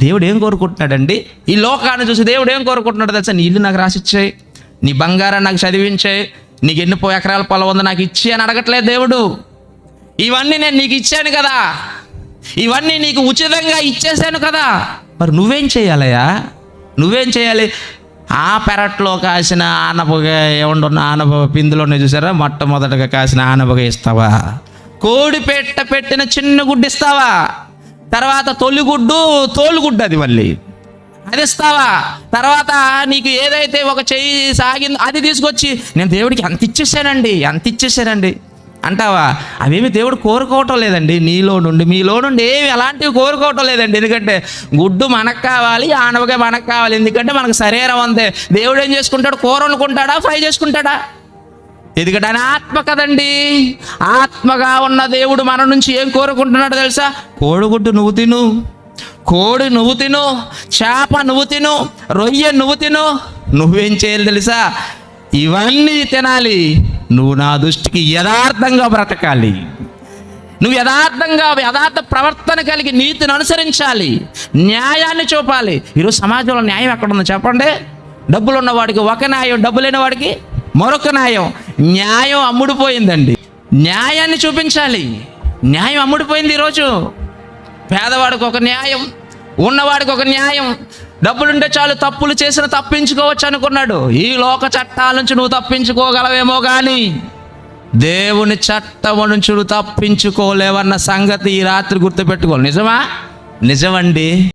దేవుడు ఏం కోరుకుంటున్నాడండి? ఈ లోకాన్ని చూసి దేవుడు ఏం కోరుకుంటున్నాడు తెలుసా? నీ ఇల్లు నాకు రాసిచ్చాయి నీ బంగారం నాకు చదివించాయి నీకు ఎన్ని పో ఎకరాల పొలం ఉందో నాకు ఇచ్చి అని అడగట్లేదు దేవుడు. ఇవన్నీ నేను నీకు ఇచ్చాను కదా. ఇవన్నీ నీకు ఉచితంగా ఇచ్చేసాను కదా. మరి నువ్వేం చేయాలయ్యా? నువ్వేం చేయాలి? ఆ పెరట్లో కాసిన ఆనపగా ఏముండున్న ఆనప పిందులోనే చూసారా? మొట్టమొదటగా కాసిన ఆనపగా ఇస్తావా? కోడి పెట్ట పెట్టిన చిన్న గుడ్డిస్తావా తర్వాత తొలిగుడ్డు తోలుగుడ్డు అది మళ్ళీ. అది ఇస్తావా? తర్వాత నీకు ఏదైతే ఒక చెయ్యి సాగిందో అది తీసుకొచ్చి నేను దేవుడికి అంత ఇచ్చేసానండి అంత ఇచ్చేసానండి. అంటావా? అవేమి దేవుడు కోరుకోవటం లేదండి నీలో నుండి మీలో నుండి ఏమి అలాంటివి కోరుకోవటం లేదండి. ఎందుకంటే గుడ్డు మనకు కావాలి ఆనవగా మనకు కావాలి. ఎందుకంటే మనకు శరీరం ఉంది దేవుడు ఏం చేసుకుంటాడు? కూర వండుకుంటాడా? ఫ్రై చేసుకుంటాడా? ఎందుకంటే ఆయన ఆత్మ కదండి? ఆత్మగా ఉన్న దేవుడు మన నుంచి ఏం కోరుకుంటున్నాడు తెలుసా? కోడిగుడ్డు నువ్వు తిను కోడి నువ్వు తిను చేప నువ్వు తిను రొయ్య నువ్వు తిను. నువ్వేం చేయాలి తెలుసా? ఇవన్నీ తినాలి. నువ్వు నా దృష్టికి యథార్థంగా బ్రతకాలి. నువ్వు యథార్థంగా యథార్థ ప్రవర్తన కలిగి నీతిని అనుసరించాలి. న్యాయాన్ని చూపాలి. ఈరోజు సమాజంలో న్యాయం ఎక్కడ ఉందో చెప్పండి. డబ్బులు ఉన్నవాడికి ఒక న్యాయం డబ్బు లేని వాడికి మరొక న్యాయం. న్యాయం అమ్ముడుపోయిందండి. న్యాయాన్ని చూపించాలి. న్యాయం అమ్ముడుపోయింది ఈరోజు. పేదవాడికి ఒక న్యాయం ఉన్నవాడికి ఒక న్యాయం. డబ్బులుంటే చాలు తప్పులు చేసిన తప్పించుకోవచ్చు అనుకున్నాడు. ఈ లోక చట్టాల నుంచి నువ్వు తప్పించుకోగలవేమో కానీ దేవుని చట్టము నుంచి నువ్వు తప్పించుకోలేవన్న సంగతి ఈ రాత్రి గుర్తుపెట్టుకోవాలి. నిజమా? నిజమండి.